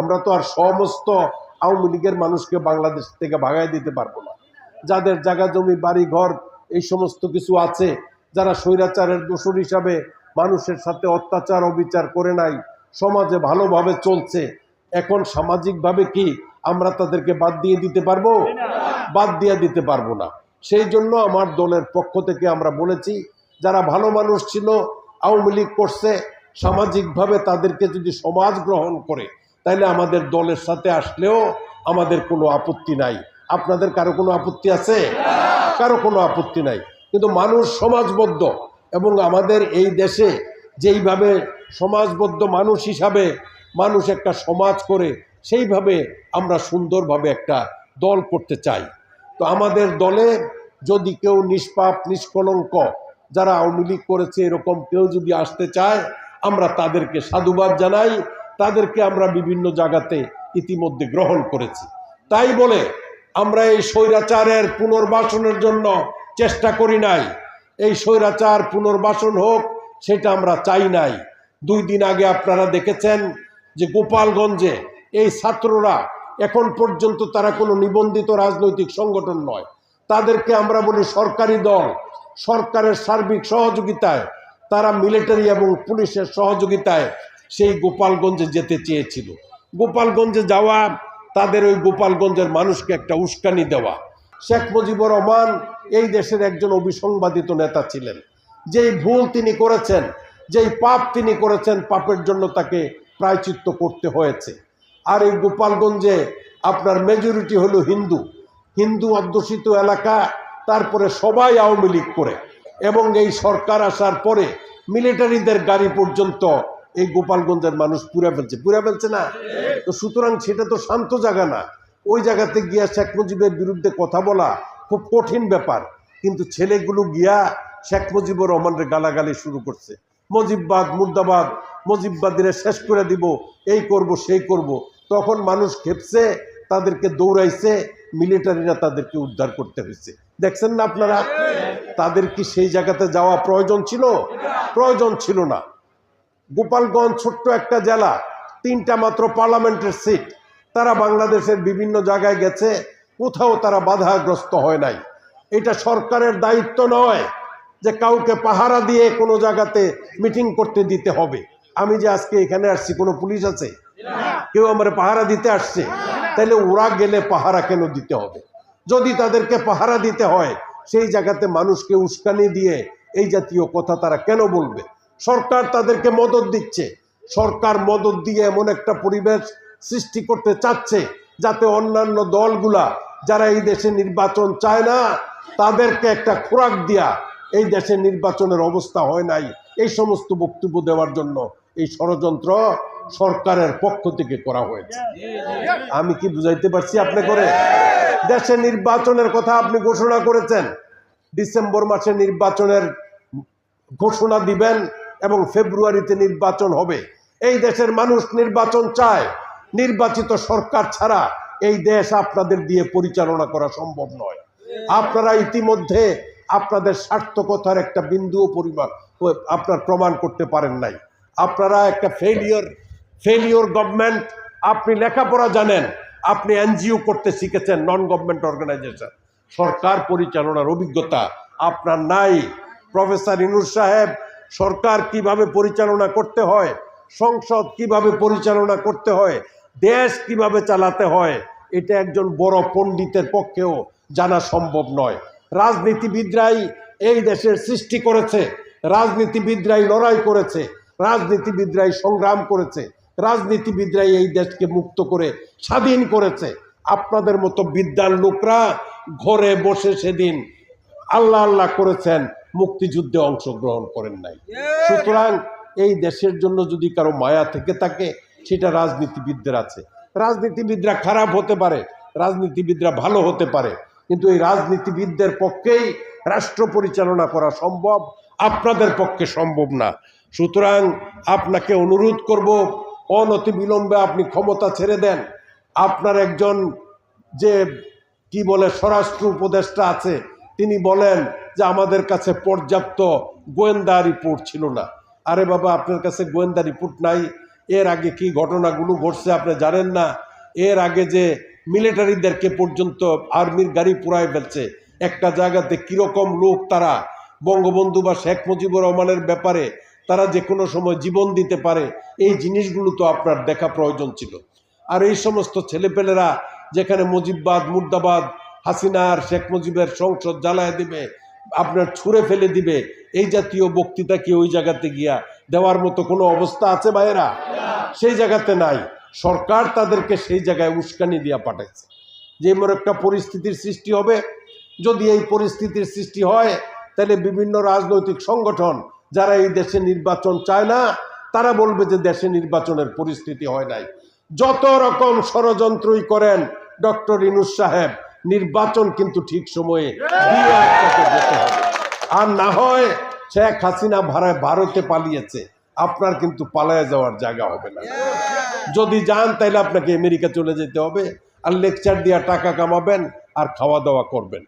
আমরা তো আর সমস্ত আওয়ামী লীগের মানুষকে বাংলাদেশ থেকে ভাগাই দিতে পারব না। যাদের জায়গা, জমি, বাড়ি, ঘর, এই সমস্ত কিছু আছে, যারা স্বৈরাচারের দোষর হিসাবে মানুষের সাথে অত্যাচার, অবিচার করে নাই, সমাজে ভালোভাবে চলছে, এখন সামাজিকভাবে কি আমরা তাদেরকে বাদ দিয়ে দিতে পারব? বাদ দিয়ে দিতে পারব না। সেই জন্য আমার দলের পক্ষ থেকে আমরা বলেছি, যারা ভালো মানুষ ছিল, আওয়ামী লীগ করছে, সামাজিকভাবে তাদেরকে যদি সমাজ গ্রহণ করে তাহলে আমাদের দলের সাথে আসলেও আমাদের কোনো আপত্তি নাই। আপনাদের কারও কোনো আপত্তি আছে? কারও কোনো আপত্তি নাই। কিন্তু মানুষ সমাজবদ্ধ এবং আমাদের এই দেশে যেইভাবে সমাজবদ্ধ মানুষ হিসাবে মানুষ একটা সমাজ করে, সেইভাবে আমরা সুন্দরভাবে একটা দল করতে চাই। তো আমাদের দলে যদি কেউ নিষ্পাপ, নিষ্কলঙ্ক, যারা আওয়ামী লীগ করেছে, এরকম কেউ যদি আসতে চায়, আমরা তাদেরকে সাধুবাদ জানাই। তাদেরকে আমরা বিভিন্ন জায়গাতে ইতিমধ্যে গ্রহণ করেছি। তাই বলে আমরা এই স্বৈরাচারের পুনর্বাসনের জন্য চেষ্টা করি নাই। এই স্বৈরাচার পুনর্বাসন হোক, সেটা আমরা চাই নাই। দুই দিন আগে আপনারা দেখেছেন যে গোপালগঞ্জে এই ছাত্ররা এখন পর্যন্ত তারা কোনো নিবন্ধিত রাজনৈতিক সংগঠন নয়। তাদেরকে আমরা বলি সরকারি দল। সরকারের সার্বিক সহযোগিতায়, তারা মিলিটারি এবং পুলিশের সহযোগিতায় সেই গোপালগঞ্জে যেতে চেয়েছিল। গোপালগঞ্জে যাওয়া, তাদের ওই গোপালগঞ্জের মানুষকে একটা উস্কানি দেওয়া। শেখ মুজিবুর রহমান এই দেশের একজন অবিসংবাদিত নেতা ছিলেন। যেই ভুল তিনি করেছেন, যেই পাপ তিনি করেছেন, পাপের জন্য তাকে প্রায়চিত্ত করতে হয়েছে। আর এই গোপালগঞ্জে আপনার মেজরিটি হলো হিন্দু। হিন্দু অধ্যুষিত এলাকা, তারপরে সবাই আওয়ামী লীগ করে। এবং এই সরকার আসার পরে মিলিটারিদের গাড়ি পর্যন্ত এই গোপালগঞ্জের মানুষ পুরা ফেলছে। পুরা ফেলছে না? তো সুতরাং সেটা তো শান্ত জায়গা না। ওই জায়গাতে গিয়া শেখ মুজিবের বিরুদ্ধে কথা বলা খুব কঠিন ব্যাপার। কিন্তু ছেলেগুলো গিয়া শেখ মুজিবুর রহমানের গালাগালি শুরু করছে। মজিববাদ, মুর্দাবাদ, মজিববাদীরা শেষ করে দিব, এই করব, সেই করব। তখন মানুষ খেপছে, তাদেরকে দৌড়াইছে, মিলিটারিরা তাদেরকে উদ্ধার করতে হয়েছে দেখছেন না আপনারা? তাদের কি সেই জায়গাতে যাওয়া প্রয়োজন ছিল? প্রয়োজন ছিল না। গোপালগঞ্জ ছোট্ট একটা জেলা, তিনটা মাত্র পার্লামেন্টের সিট। তারা বাংলাদেশের বিভিন্ন জায়গায় গেছে, কোথাও তারা বাধাগ্রস্ত হয় নাই। এটা সরকারের দায়িত্ব নয় যে কাউকে পাহারা দিয়ে কোনো জায়গাতে মিটিং করতে দিতে হবে। আমি যে আজকে এখানে আসছি, কোনো পুলিশ আছে? কেউ আমার পাহারা দিতে আসছে? তাহলে ওরা গেলে পাহারা কেন দিতে হবে? যদি তাদেরকে পাহারা দিতে হয়, সেই জায়গাতে মানুষকে উস্কানি দিয়ে এই জাতীয় কথা তারা কেন বলবে? সরকার তাদেরকে মদত দিচ্ছে। সরকার মদত দিয়ে এমন একটা পরিবেশ সৃষ্টি করতে চাচ্ছে যাতে অন্যান্য দলগুলা যারা এই দেশে নির্বাচন চায় না, তাদেরকে একটা খোরাক দিয়া এই দেশে নির্বাচনের অবস্থা হয় নাই। এই সমস্ত বক্তব্য দেওয়ার জন্য এই ষড়যন্ত্র সরকারের পক্ষ থেকে করা হয়েছে। আমি কি বুঝাইতে পারছি আপনি করে? দেশে নির্বাচনের কথা আপনি ঘোষণা করেছেন। ডিসেম্বর মাসে নির্বাচনের ঘোষণা দিবেন এবং ফেব্রুয়ারিতে নির্বাচন হবে। এই দেশের মানুষ নির্বাচন চায়। নির্বাচিত সরকার ছাড়া এই দেশ আপনাদের দিয়ে পরিচালনা করা সম্ভব নয়। আপনারা ইতিমধ্যে আপনাদের সার্থকতার একটা বিন্দুও পরিমাণ আপনার প্রমাণ করতে পারেন নাই। আপনারা একটা ফেলিওর ফেলিওর গভর্নমেন্ট আপনি লেখাপড়া জানেন, আপনি এনজিও করতে শিখেছেন নন গভর্নমেন্ট অর্গানাইজেশন সরকার পরিচালনার অভিজ্ঞতা আপনার নাই। প্রফেসর ইনুর সাহেব সরকার কীভাবে পরিচালনা করতে হয়, সংসদ কীভাবে পরিচালনা করতে হয়, দেশ কীভাবে চালাতে হয়, এটা একজন বড় পণ্ডিতের পক্ষেও জানা সম্ভব নয়। রাজনীতিবিদরাই এই দেশের সৃষ্টি করেছে, রাজনীতিবিদরাই লড়াই করেছে, রাজনীতিবিদরাই সংগ্রাম করেছে, রাজনীতিবিদরাই এই দেশকে মুক্ত করে স্বাধীন করেছে। আপনাদের মতো বিদ্যার লোকরা ঘরে বসে সেদিন আল্লাহ আল্লাহ করেছেন মুক্তিযুদ্ধে অংশগ্রহণ করেন নাই। সুতরাং এই দেশের জন্য যদি কারও মায়া থেকে থাকে সেটা রাজনীতিবিদদের আছে। রাজনীতিবিদরা খারাপ হতে পারে রাজনীতিবিদরা ভালো হতে পারে কিন্তু এই রাজনীতিবিদদের পক্ষেই রাষ্ট্র পরিচালনা করা সম্ভব আপনাদের পক্ষে সম্ভব না। সুতরাং আপনাকে অনুরোধ করব অনতি বিলম্বে আপনি ক্ষমতা ছেড়ে দেন। আপনার একজন যে কি বলে স্বরাষ্ট্র উপদেষ্টা আছে তিনি বলেন যে আমাদের কাছে পর্যাপ্ত গোয়েন্দা রিপোর্ট ছিল না। আরে বাবা, আপনার কাছে গোয়েন্দা রিপোর্ট নাই। এর আগে কি ঘটনাগুলো ঘটছে আপনি জানেন না? এর আগে যে মিলিটারিদেরকে পর্যন্ত আর্মির গাড়ি পুরায় ফেলছে, একটা জায়গাতে কীরকম লোক তারা, বঙ্গবন্ধু বা শেখ মুজিবুর রহমানের ব্যাপারে তারা যে কোনো সময় জীবন দিতে পারে, এই জিনিসগুলো তো আপনার দেখা প্রয়োজন ছিল। আর এই সমস্ত ছেলেপেলেরা যেখানে মুজিববাদ, মুর্দাবাদ, হাসিনার, শেখ মুজিবের সংসদ জ্বালায় দিবে আপনার ছুঁড়ে ফেলে দিবে। এই জাতীয় বক্তৃতা কি ওই জায়গাতে গিয়া দেওয়ার মতো কোনো অবস্থা আছে ভাইয়েরা? সেই জায়গাতে নাই। সরকার তাদেরকে সেই জায়গায় উস্কানি দিয়া পাঠাইছে। যে এমন একটা পরিস্থিতির সৃষ্টি হবে। যদি এই পরিস্থিতির সৃষ্টি হয়, তাহলে বিভিন্ন রাজনৈতিক সংগঠন যারা এই দেশে নির্বাচন চায় না, তারা বলবে যে দেশে নির্বাচনের পরিস্থিতি হয় নাই। যত রকম ষড়যন্ত্রই করেন ডক্টর ইনুস সাহেব নির্বাচন কিন্তু ঠিক সময়ে আর না হয় শেখ হাসিনা ভাড়ায় ভারতে পালিয়েছে। আপনার কিন্তু পালায় যাওয়ার জায়গা হবে না। যদি যান তাহলে আপনাকে আমেরিকা চলে যেতে হবে। আর লেকচার দিয়া টাকা কামাবেন আর খাওয়া দাওয়া করবেন।